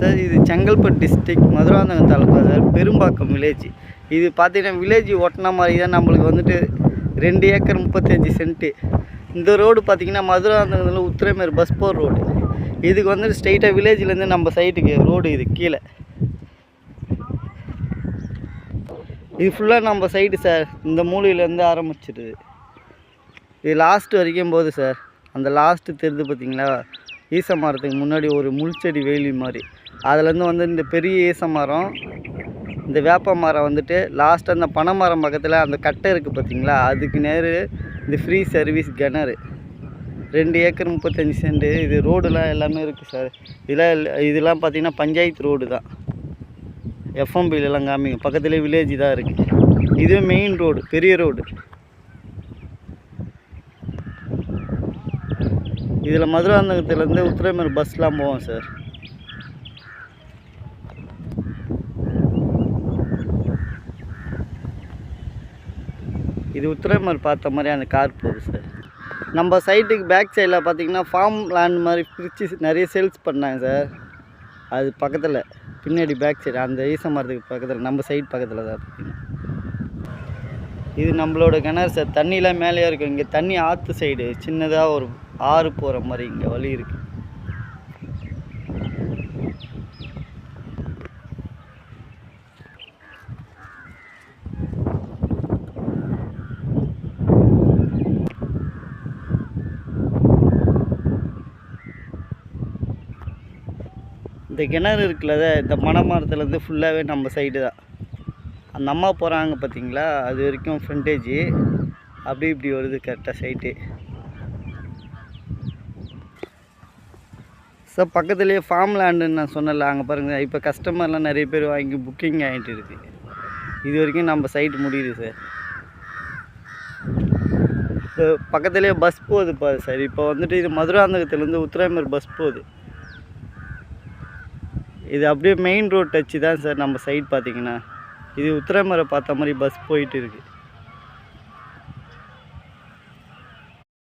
Sir இது Chengalpattu district Madurantakam taluka sir Perumbakkam village. இது பார்த்தீங்கன்னா வில்லேஜ் ஒட்டின மாதிரி தான் நம்மளுக்கு வந்துட்டு ரெண்டு ஏக்கர் முப்பத்தஞ்சு சென்ட்டு. இந்த ரோடு பார்த்திங்கன்னா மதுராந்தகத்தில் உத்திரமேர் பஸ் போர் ரோடு. இதுக்கு வந்துட்டு ஸ்ட்ரெயிட்டாக வில்லேஜ்லேருந்து நம்ம சைட்டுக்கு ரோடு இது கீழே. இது ஃபுல்லாக நம்ம சைடு சார் இந்த மூலையிலேருந்து ஆரம்பிச்சிடுது இது லாஸ்ட் வரைக்கும் போகுது சார். அந்த லாஸ்ட்டு தெரிது பார்த்தீங்களா ஈச மரத்துக்கு முன்னாடி ஒரு முள்செடி வேலி மாதிரி. அதுலேருந்து வந்து இந்த பெரிய ஈச மரம் இந்த வேப்ப மரம் வந்துட்டு லாஸ்ட் அந்த பனை மரம் பக்கத்தில் அந்த கட்டை இருக்குது பார்த்தீங்களா அதுக்கு நேர் இந்த ஃப்ரீ சர்வீஸ் கிணறு. ரெண்டு ஏக்கர் முப்பத்தஞ்சு சென்ட். இது ரோடுலாம் எல்லாமே இருக்குது சார் இதெல்லாம் இதெல்லாம் பார்த்தீங்கன்னா பஞ்சாயத்து ரோடு தான். எஃப்எம்பிலெலாம் காமிங்க. பக்கத்துலேயே வில்லேஜ் தான் இருக்குது இது மெயின் ரோடு பெரிய ரோடு இதில் மதுராந்தகத்துலேருந்து உத்திரமேர் பஸ்லாம் போவோம் சார் இது உத்திரமேர் பார்த்த மாதிரி அந்த கார் போகுது சார் நம்ம சைட்டுக்கு பேக் சைடில் பார்த்தீங்கன்னா ஃபார்ம் லேண்ட் மாதிரி பிரித்து நிறைய சேல்ஸ் பண்ணாங்க சார் அது பக்கத்தில் பின்னாடி பேக் சைடு அந்த ஈச மரத்துக்கு பக்கத்தில் நம்ம சைட் பக்கத்தில் தான் பார்த்தீங்கன்னா. இது நம்மளோட கிணறு சார் தண்ணிலாம் மேலேயே இருக்கும். இங்கே தண்ணி ஆற்று சைடு சின்னதாக ஒரு ஆறு போகிற மாதிரி இங்கே வழி இருக்குது இந்த கிணறு இருக்குல்ல இந்த மணமரத்துலேருந்து ஃபுல்லாகவே நம்ம சைடு தான். அந்த அம்மா போகிறாங்க பார்த்தீங்களா அது வரைக்கும் ஃப்ரண்டேஜ் அப்படி இப்படி வருது கரெக்டாக சைட்டு சார் பக்கத்துலேயே ஃபார்ம் லேண்டுன்னு நான் சொன்னல அங்கே பாருங்கள் இப்போ கஸ்டமர்லாம் நிறைய பேர் வாங்கி புக்கிங் ஆகிட்டு இருக்கு. இது வரைக்கும் நம்ம சைட் முடியுது சார் பக்கத்துலேயே பஸ் போகுது பாரு சார் இப்போ வந்துட்டு இது மதுராந்தகத்துலேருந்து உத்திரமேர் பஸ் போகுது. இது அப்படியே மெயின் ரோட் டச்சு தான் சார் நம்ம சைட் பார்த்தீங்கன்னா. இது உத்திரமரை பார்த்த மாதிரி பஸ் போயிட்டு இருக்குது